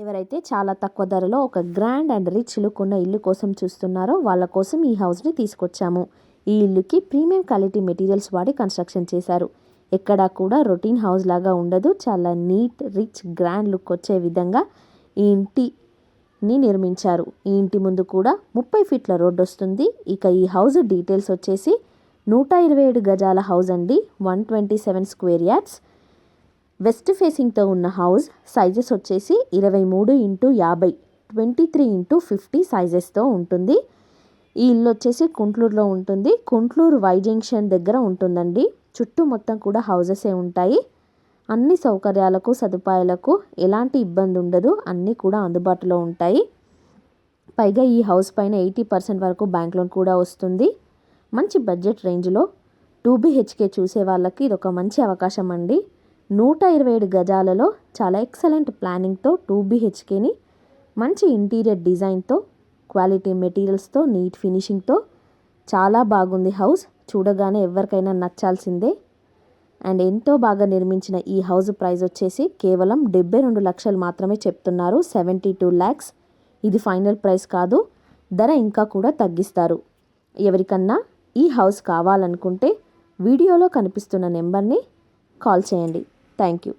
ఎవరైతే చాలా తక్కువ ధరలో ఒక గ్రాండ్ అండ్ రిచ్ లుక్ ఉన్న ఇల్లు కోసం చూస్తున్నారో వాళ్ళ కోసం ఈ హౌస్ని తీసుకొచ్చాము. ఈ ఇల్లుకి ప్రీమియం క్వాలిటీ మెటీరియల్స్ వాడి కన్స్ట్రక్షన్ చేశారు. ఎక్కడా కూడా రొటీన్ హౌస్ లాగా ఉండదు. చాలా నీట్ రిచ్ గ్రాండ్ లుక్ వచ్చే విధంగా ఈ ఇంటిని నిర్మించారు. ఈ ఇంటి ముందు కూడా ముప్పై ఫీట్ల రోడ్డు వస్తుంది. ఇక ఈ హౌస్ డీటెయిల్స్ వచ్చేసి నూట ఇరవై ఏడు గజాల హౌస్ అండి. One twenty seven square yards. West ఫేసింగ్తో ఉన్న హౌస్ సైజెస్ వచ్చేసి ఇరవై మూడు ఇంటూ యాభై ట్వంటీ త్రీ ఇంటూ ఫిఫ్టీ సైజెస్తో ఉంటుంది. ఈ ఇల్లు వచ్చేసి కుంట్లూరులో ఉంటుంది. కుంట్లూరు వై జంక్షన్ దగ్గర ఉంటుందండి. చుట్టూ మొత్తం కూడా హౌజెసే ఉంటాయి. అన్ని సౌకర్యాలకు సదుపాయాలకు ఎలాంటి ఇబ్బంది ఉండదు. అన్నీ కూడా అందుబాటులో ఉంటాయి. పైగా ఈ హౌస్ పైన ఎయిటీ పర్సెంట్ వరకు బ్యాంక్ లోన్ కూడా వస్తుంది. మంచి బడ్జెట్ రేంజ్లో టూ బీహెచ్కే చూసే వాళ్ళకి ఇది ఒక మంచి అవకాశం అండి. నూట ఇరవై ఏడు గజాలలో చాలా ఎక్సలెంట్ ప్లానింగ్తో టూ బీహెచ్కేని మంచి ఇంటీరియర్ డిజైన్తో క్వాలిటీ మెటీరియల్స్తో నీట్ ఫినిషింగ్తో చాలా బాగుంది హౌస్. చూడగానే ఎవరికైనా నచ్చాల్సిందే. అండ్ ఎంతో బాగా నిర్మించిన ఈ హౌస్ ప్రైస్ వచ్చేసి కేవలం డెబ్బై రెండు లక్షలు మాత్రమే చెప్తున్నారు. Seventy two lakhs. ఇది ఫైనల్ ప్రైస్ కాదు. ధర ఇంకా కూడా తగ్గిస్తారు. ఎవరికన్నా ఈ హౌస్ కావాలనుకుంటే వీడియోలో కనిపిస్తున్న నెంబర్ని కాల్ చేయండి. Thank you